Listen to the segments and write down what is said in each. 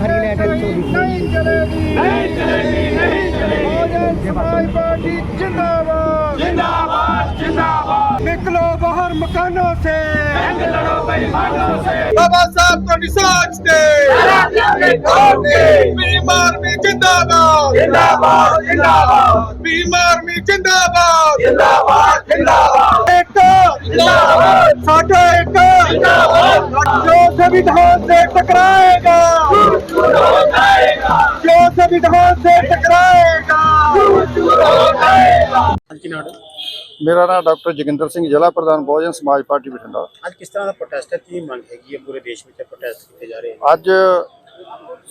हरी light चोरी नहीं चलेगी नहीं चलेगी नहीं चलेगी बहुजन समाज पार्टी जिंदाबाद जिंदाबाद जिंदाबाद निकलो बाहर मकानों से जंग लड़ो बेईमानों से बाबा साहब को निशान दे बीमार में जिंदाबाद जिंदाबाद जिंदाबाद बीमार में जिंदाबाद जिंदाबाद जिंदाबाद एक जिंदाबाद साडा एक जिंदाबाद जो संविधान से टकराए जो संविधान से टकराएगा ਮੇਰਾ ਨਾਮ ਡਾਕਟਰ ਜੋਗਿੰਦਰ ਸਿੰਘ ਜ਼ਿਲ੍ਹਾ ਪ੍ਰਧਾਨ ਬਹੁਜਨ ਸਮਾਜ ਪਾਰਟੀ ਬਠਿੰਡਾ ਅੱਜ ਕਿਸ ਤਰ੍ਹਾਂ ਦਾ ਪ੍ਰੋਟੈਸਟ ਹੈ ਕੀ ਮੰਗ ਹੈਗੀ ਹੈ ਪੂਰੇ ਦੇਸ਼ ਵਿੱਚ ਪ੍ਰੋਟੈਸਟ ਕੀਤੇ ਜਾ ਰਹੇ ਹਨ ਅੱਜ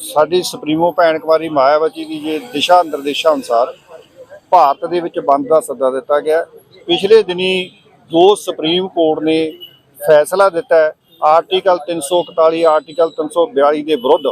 ਸਾਡੀ ਸੁਪਰੀਮੋ ਭੈਣ ਕੁਮਾਰੀ ਮਾਇਆਵਤੀ ਦੀ ਜੇ ਦਿਸ਼ਾ ਨਿਰਦੇਸ਼ਾਂ ਅਨੁਸਾਰ ਭਾਰਤ ਦੇ ਵਿੱਚ ਬੰਦ ਦਾ ਸੱਦਾ ਦਿੱਤਾ ਗਿਆ ਪਿਛਲੇ ਦਿਨੀ ਜੋ ਸੁਪਰੀਮ ਕੋਰਟ ਨੇ ਫੈਸਲਾ ਦਿੱਤਾ ਹੈ, ਆਰਟੀਕਲ 341 ਆਰਟੀਕਲ 342 ਦੇ ਵਿਰੁੱਧ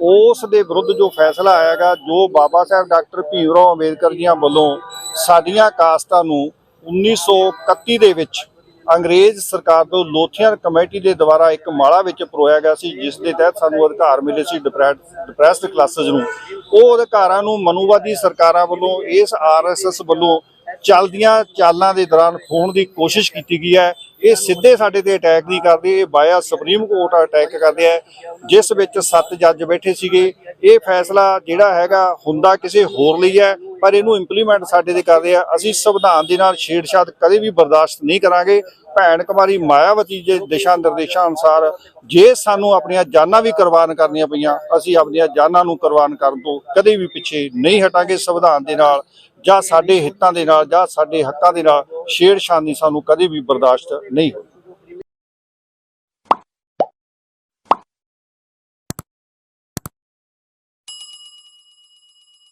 ਉਸ ਦੇ ਵਿਰੁੱਧ ਜੋ ਫੈਸਲਾ ਆਇਆਗਾ, ਜੋ ਬਾਬਾ ਸਾਹਿਬ ਡਾਕਟਰ ਭੀਮ ਰਾਓ ਅੰਬੇਦਕਰ ਜੀਆਂ ਵੱਲੋਂ ਸਾਡੀਆਂ ਕਾਸ਼ਤਾਂ ਨੂੰ 1931 ਦੇ ਵਿੱਚ ਅੰਗਰੇਜ਼ ਸਰਕਾਰ ਤੋਂ ਲੋਥੀਅਨ ਕਮੇਟੀ ਦੇ ਦੁਆਰਾ ਇੱਕ ਮਾਲਾ ਵਿੱਚ ਪਰੋਇਆ ਗਿਆ ਸੀ, ਜਿਸ ਦੇ ਤਹਿਤ ਸਾਨੂੰ ਅਧਿਕਾਰ ਮਿਲੇ ਸੀ ਡਿਪਰੈਸਡ ਕਲਾਸਿਸ ਨੂੰ। ਉਹ ਅਧਿਕਾਰਾਂ ਨੂੰ ਮਨੂਵਾਦੀ ਸਰਕਾਰਾਂ ਵੱਲੋਂ, ਇਸ ਆਰਐਸਐਸ ਵੱਲੋਂ ਚੱਲਦੀਆਂ ਚਾਲਾਂ ਦੇ ਦੌਰਾਨ ਖੋਣ ਦੀ ਕੋਸ਼ਿਸ਼ ਕੀਤੀ ਗਈ ਹੈ। ਇਹ ਸਿੱਧੇ ਸਾਡੇ ਤੇ ਅਟੈਕ ਨਹੀਂ ਕਰਦੇ, ਇਹ ਬਾਇਆ ਸੁਪਰੀਮ ਕੋਰਟ ਅਟੈਕ ਕਰਦੇ ਆ। ਜਿਸ ਵਿੱਚ ਸੱਤ ਜੱਜ ਬੈਠੇ ਸੀਗੇ। ਇਹ ਫੈਸਲਾ ਜਿਹੜਾ ਹੈਗਾ ਹੁੰਦਾ ਕਿਸੇ ਹੋਰ ਲਈ ਹੈ। ਪਰ ਇਹਨੂੰ ਇੰਪਲੀਮੈਂਟ ਸਾਡੇ ਤੇ ਕਰਦੇ ਆ। ਅਸੀਂ ਸੰਵਿਧਾਨ ਦੇ ਨਾਲ ਛੇੜਛਾੜ ਕਦੇ ਵੀ ਬਰਦਾਸ਼ਤ ਨਹੀਂ ਕਰਾਂਗੇ। ਭੈਣ ਕੁਮਾਰੀ ਮਾਇਆਵਤੀ ਦੇ ਦਿਸ਼ਾ ਨਿਰਦੇਸ਼ਾਂ ਅਨੁਸਾਰ ਜੇ ਸਾਨੂੰ ਆਪਣੀਆਂ ਜਾਨਾਂ ਵੀ ਕੁਰਬਾਨ ਕਰਨੀਆਂ ਪਈਆਂ, ਅਸੀਂ ਆਪਣੀਆਂ ਜਾਨਾਂ ਨੂੰ ਕੁਰਬਾਨ ਕਰਨ ਤੋਂ ਕਦੇ ਵੀ ਪਿੱਛੇ ਨਹੀਂ ਹਟਾਂਗੇ ਸੰਵਿਧਾਨ ਦੇ ਨਾਲ ਜਾਂ ਸਾਡੇ ਹਿੱਤਾਂ ਦੇ ਨਾਲ ਜਾਂ ਸਾਡੇ ਹੱਕਾਂ ਦੇ ਨਾਲ ਛੇੜਛਾੜ ਦੀ ਸਾਨੂੰ ਕਦੇ ਵੀ ਬਰਦਾਸ਼ਤ ਨਹੀਂ ਹੋਊ